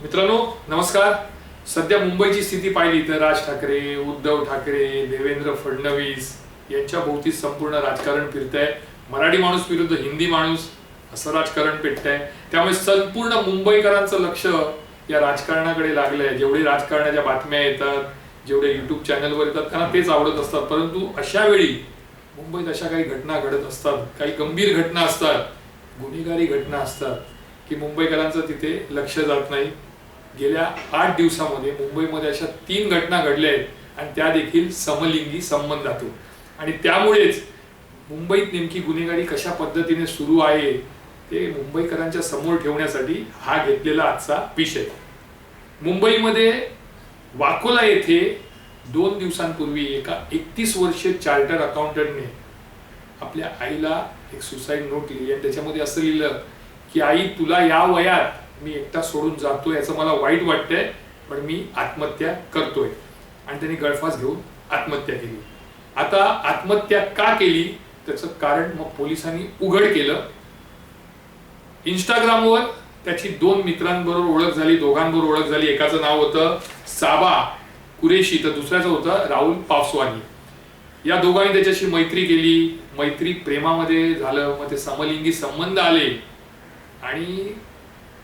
मित्रांनो नमस्कार. सध्या मुंबईची स्थिती पाहिली तर राज ठाकरे उद्धव ठाकरे देवेंद्र फडणवीस यांच्या भोवती संपूर्ण राजकारण फिरत आहे मराठी माणूस विरुद्ध हिंदी माणूस असं राजकारण पेटत आहे त्यामुळे संपूर्ण मुंबईकरांचं लक्ष या राजकारणाकडे लागलंय. जेवढे राजकारणाच्या बातम्या येतात जेवढे युट्यूब चॅनलवर येतात त्यांना तेच आवडत असतात. परंतु अशा वेळी मुंबईत अशा काही घटना घडत असतात काही गंभीर घटना असतात गुन्हेगारी घटना असतात की मुंबईकरांचं तिथे लक्ष जात नाही. गेल्या आठ दिवसामध्ये मुंबईमध्ये अशा तीन घटना घडल्या आहेत आणि त्या देखील समलिंगी संबंधातून. आणि त्यामुळेच मुंबईत नेमकी गुन्हेगारी कशा पद्धतीने सुरू आहे ते मुंबईकरांच्या समोर ठेवण्यासाठी हा घेतलेला आजचा विषय. मुंबईमध्ये वाकोला येथे दोन दिवसांपूर्वी एका एकतीस वर्षीय चार्टर अकाउंटंटने आपल्या आईला एक सुसाईड नोट लिहिली आणि त्याच्यामध्ये असं लिहिलं की आई तुला या वयात मी एकटा सोडून जातोय याचं मला वाईट वाटतंय पण मी आत्महत्या करतोय. आणि त्यांनी गळफास घेऊन आत्महत्या केली. आता आत्महत्या का केली? त्याचं कारण मग पोलिसांनी उघड केलं. इंस्टाग्रामवर त्याची दोन मित्रांबरोबर ओळख झाली दोघांबरोबर ओळख झाली. एकाचं नाव होतं साबा कुरेशी तर दुसऱ्याचं होतं राहुल पावसवानी. या दोघांनी त्याच्याशी मैत्री केली. मैत्री प्रेमामध्ये झालं मग ते समलिंगी संबंध आले. आणि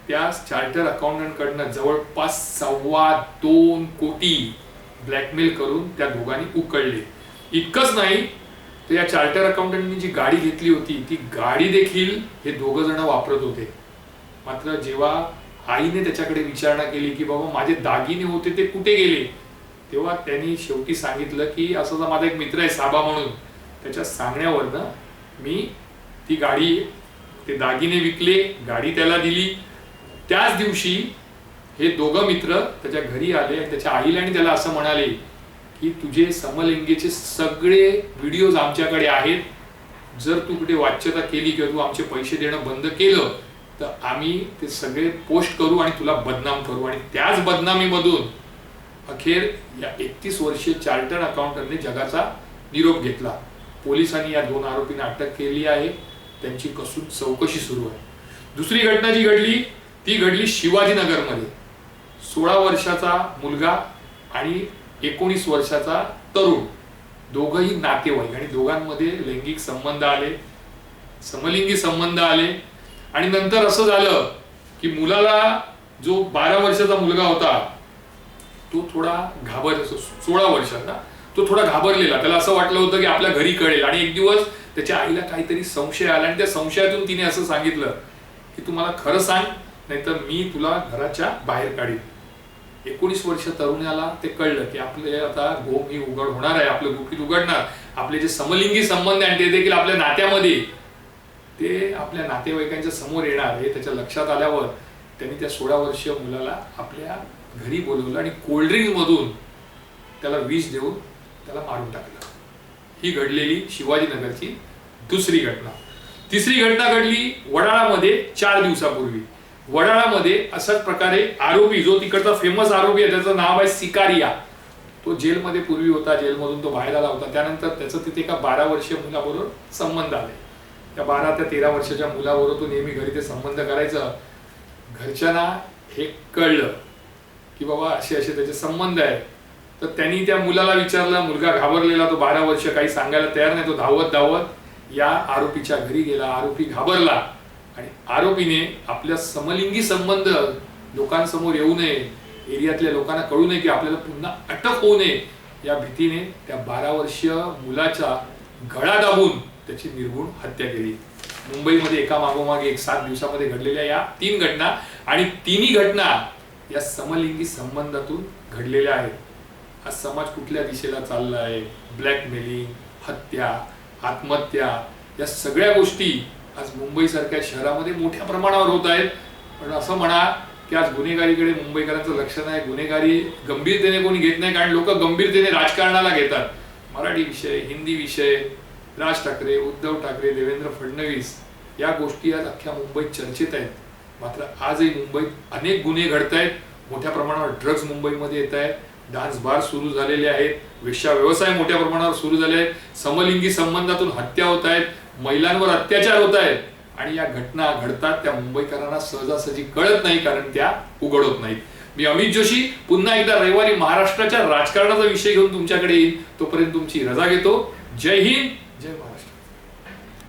त्या चार्टर अकाउंटंट कडनं जवळपास सव्वा दोन कोटी ब्लॅकमेल करून त्या दोघांनी उकळले. इतकंच नाही तर या चार्टर अकाउंटंटनी जी गाडी घेतली होती ती गाडी देखील हे दोघं जण वापरत होते. मात्र जेव्हा आईने त्याच्याकडे विचारणा केली की बाबा माझे दागिने होते ते कुठे गेले? तेव्हा त्यांनी शेवटी सांगितलं की असं माझा एक मित्र आहे साबा म्हणून. त्याच्या सांगण्यावरनं मी ती गाडी ते दागिने विकले गाडी त्याला दिली. त्याच दिवशी हे दोघं मित्र त्याच्या घरी आले आणि त्याच्या आईला आणि त्याला असं म्हणाले की तुझे समलिंगीचे सगळे व्हिडिओज आमच्याकडे आहेत. जर तू कुठे वाच्यता केली किंवा तू आमचे पैसे देणं बंद केलं तर आम्ही ते सगळे पोस्ट करू आणि तुला बदनाम करू. आणि त्याच बदनामीमधून अखेर या एकतीस वर्षीय चार्टर्ड अकाउंटंटने जगाचा निरोप घेतला. पोलिसांनी या दोन आरोपींना अटक केली आहे. त्यांची कसून चौकशी सुरू आहे. दुसरी घटना जी घडली ती घडली शिवाजीनगरमध्ये. सोळा वर्षाचा मुलगा आणि एकोणीस वर्षाचा तरुण. दोघंही नातेवाईक आणि दोघांमध्ये लैंगिक संबंध आले. समलिंगी संबंध आले. आणि नंतर असं झालं की मुलाला जो बारा वर्षाचा मुलगा होता तो थोडा घाबर सोळा वर्षाचा तो थोडा घाबरलेला. त्याला असं वाटलं होतं की आपल्या घरी कळेल. आणि एक दिवस त्याच्या आईला काहीतरी संशय आला आणि त्या संशयातून तिने असं सांगितलं की तू मला खरं सांग नाहीतर मी तुला घराच्या बाहेर काढीन. एकोणीस वर्ष तरुणाला ते कळलं की आपले आता गोम ही उघड होणार आहे आपलं गुपित उघडणार. आपले जे समलिंगी संबंध आहे ते देखील आपल्या नात्यामध्ये. ते आपल्या नातेवाईकांच्या समोर येणार हे त्याच्या लक्षात आल्यावर त्यांनी त्या सोळा वर्षीय मुलाला आपल्या घरी बोलवलं आणि कोल्ड्रिंक मधून त्याला विष देऊन त्याला मारून टाकलं. ही घडलेली शिवाजीनगरची दुसरी घटना. तिसरी घटना घडली वडाळामध्ये चार दिवसापूर्वी. वडाळामध्ये अशाच प्रकारे आरोपी जो तिकडचा फेमस आरोपी आहे त्याचं नाव आहे सिकारिया. तो जेलमध्ये पूर्वी होता जेलमधून तो बाहेर आला होता. त्यानंतर त्याचं तिथे एका बारा वर्षीय मुलाबरोबर संबंध आले. त्या बारा त्या तेरा वर्षाच्या मुलाबरोबर तो नेहमी घरी ते संबंध करायचा. घरच्यांना हे कळलं की बाबा असे असे त्याचे संबंध आहे तर त्यांनी त्या मुलाला विचारलं मुलगा घाबरलेला तो बारा वर्ष काही सांगायला तयार नाही तो धावत धावत या आरोपीच्या घरी गेला आरोपी घाबरला. आणि आरोपीने आपल्या समलिंगी संबंध लोकांसमोर येऊ नये एरियातल्या लोकांना कळू नये की आपल्याला पुन्हा अटक होऊ नये या भीतीने त्या बारा वर्षीय मुलाचा गळा दाबून त्याची निर्गुण हत्या केली. मुंबईमध्ये एका मागोमागे एक सात दिवसामध्ये घडलेल्या या तीन घटना आणि तिन्ही घटना या समलिंगी संबंधातून घडलेल्या आहेत. आज समाज कुठल्या दिशेला चालला आहे ब्लॅकमेलिंग हत्या आत्महत्या या सगळ्या गोष्टी आज मुंबईसारख्या शहरामध्ये मोठ्या प्रमाणावर होत आहेत. पण असं म्हणा की आज गुन्हेगारीकडे मुंबईकरांचं लक्ष नाही. गुन्हेगारी गंभीरतेने कोणी घेत नाही कारण लोक गंभीरतेने राजकारणाला घेतात. मराठी विषय हिंदी विषय राज ठाकरे उद्धव ठाकरे देवेंद्र फडणवीस या गोष्टी आज अख्ख्या मुंबईत चर्चेत आहेत. मात्र आजही मुंबईत अनेक गुन्हे घडत आहेत मोठ्या प्रमाणावर ड्रग्ज मुंबईमध्ये येत आहेत डान्स बार सुरू झालेले आहेत. वेश्या व्यवसाय मोठ्या प्रमाणावर सुरू झाले आहेत. समलिंगी संबंधातून हत्या होत आहेत. महिलांवर अत्याचार होत आहेत. आणि या घटना घडतात त्या मुंबईकरांना सहजासहजी कळत नाही कारण त्या उघड होत नाहीत. मी अमित जोशी पुन्हा एकदा रविवारी महाराष्ट्राच्या राजकारणाचा विषय घेऊन तुमच्याकडे येईन. तोपर्यंत तुमची रजा घेतो. जय हिंद जय महाराष्ट्र